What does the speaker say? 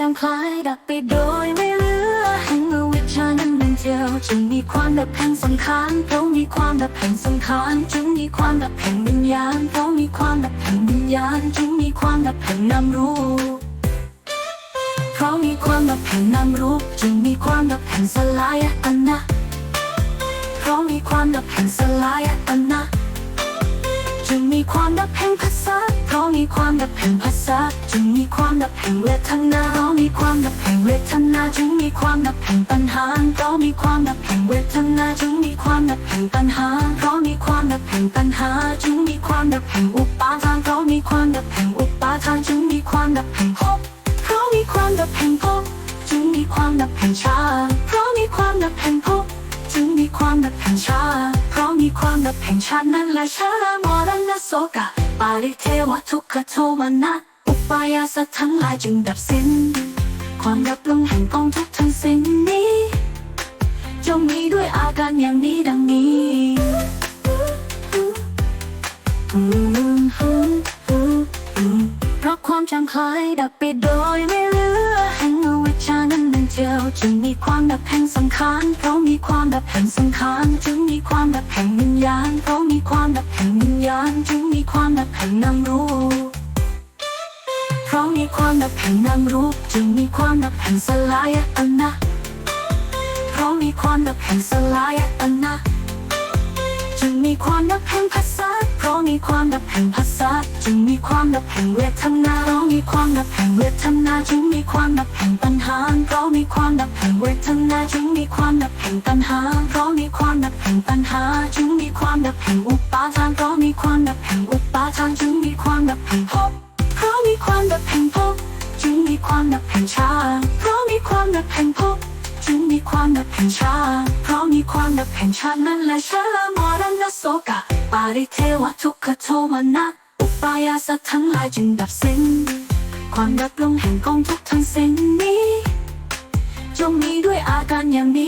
คลายดับไปโดยไม่เหลือแห่งอวิชานั้นหนึ่งเดียวจึงมีความดับแห่งสังขารเพราะมีความดับแห่งสังขารจึงมีความดับแห่งวิญญาณเพราะมีความดับแห่งวิญญาณจึงมีความดับแห่งนามรูปเพราะมีความดับแห่งนามรูปจึงมีความดับแห่งสลายอันนะเพราะมีความดับแห่งสลายอันนะจึงมีความดับแห่งภาษาร มีความดับแห่งภาษาจึงมีความดับแห่งเวทนาเพราะมีความดับแห่งเวทนาจึงมีความดับแห่งปัญหาเพราะมีความดับแห่งเวทนาจึงมีความดับแห่งปัญหาเพราะมีความดับแห่งปัญหาจึงมีความดับแห่งอุปาทานเพราะมีความดับแห่งอุปาทานจึงมีความดับแห่งภพเพราะมีความดับแห่งภพจึงมีความดับแห่งชาเพราะมีความดับแห่งภพจึงมีความดับแห่งชาเพราะมีความดับแห่งชาตินั่นแหละชาลามรณะโสกะ ปาริเทวทุกขโทมนะอุปายาสทั้งหลายจึงดับสิ้น ความดับลงแห่งกองทุกทั้งสิ้นนี้ จงมีด้วยอาการอย่างนี้ดังนี้เพราะความจำคลายดับไปโดยไม่เหลือแห่งอวิชชานั้นหนึ่งเดียวจึงมีความดับแห่งสังขารเพราะมีความดับแห่งสังขารจึงมีความดับแห่งวิญญาณเพราะมีความดับ แห่งวิญญาณจึงมีความดับแห่งนามรูปเพราะมีความดับแห่งนามรูปจึงมีความดับแห่งสลายอันนะเพราะมีความดับแห่งสลายอันนะจึงมีความดับแห่งภาษาเพราะมีความดับแห่งภาษาจึงมีความดับแห่งเวทนาเพรา มีความดับแห่งเวทนาจึงมีความดับแห่งปัญหาเพราะมีความดับแห่งเวทนาจึงมีความดับแห่งปัญหาเพราะมีความดับแห่งปัญหาจึงมีความดับแห่งอุปาทานเพราะมีความดับแห่งอุปาทานจึงมีความดับแห่งภพเพราะมีความดับแห่งภพจึงมีความดับแห่งชาเพราะมีความดับแห่งภพจึงมีความดับแห่งชาเพราะมีความดับแห่งชานั่นแหละชาลามรณะโสกะปาริเทวทุกขโทมานะอุปายาสัตว์ทั้งหลายจึงดับสิ้น ความดับลงแห่งกองทุกข์ทั้งสิ้นนี้ จงมีด้วยอาการอย่างนี้ดังนี้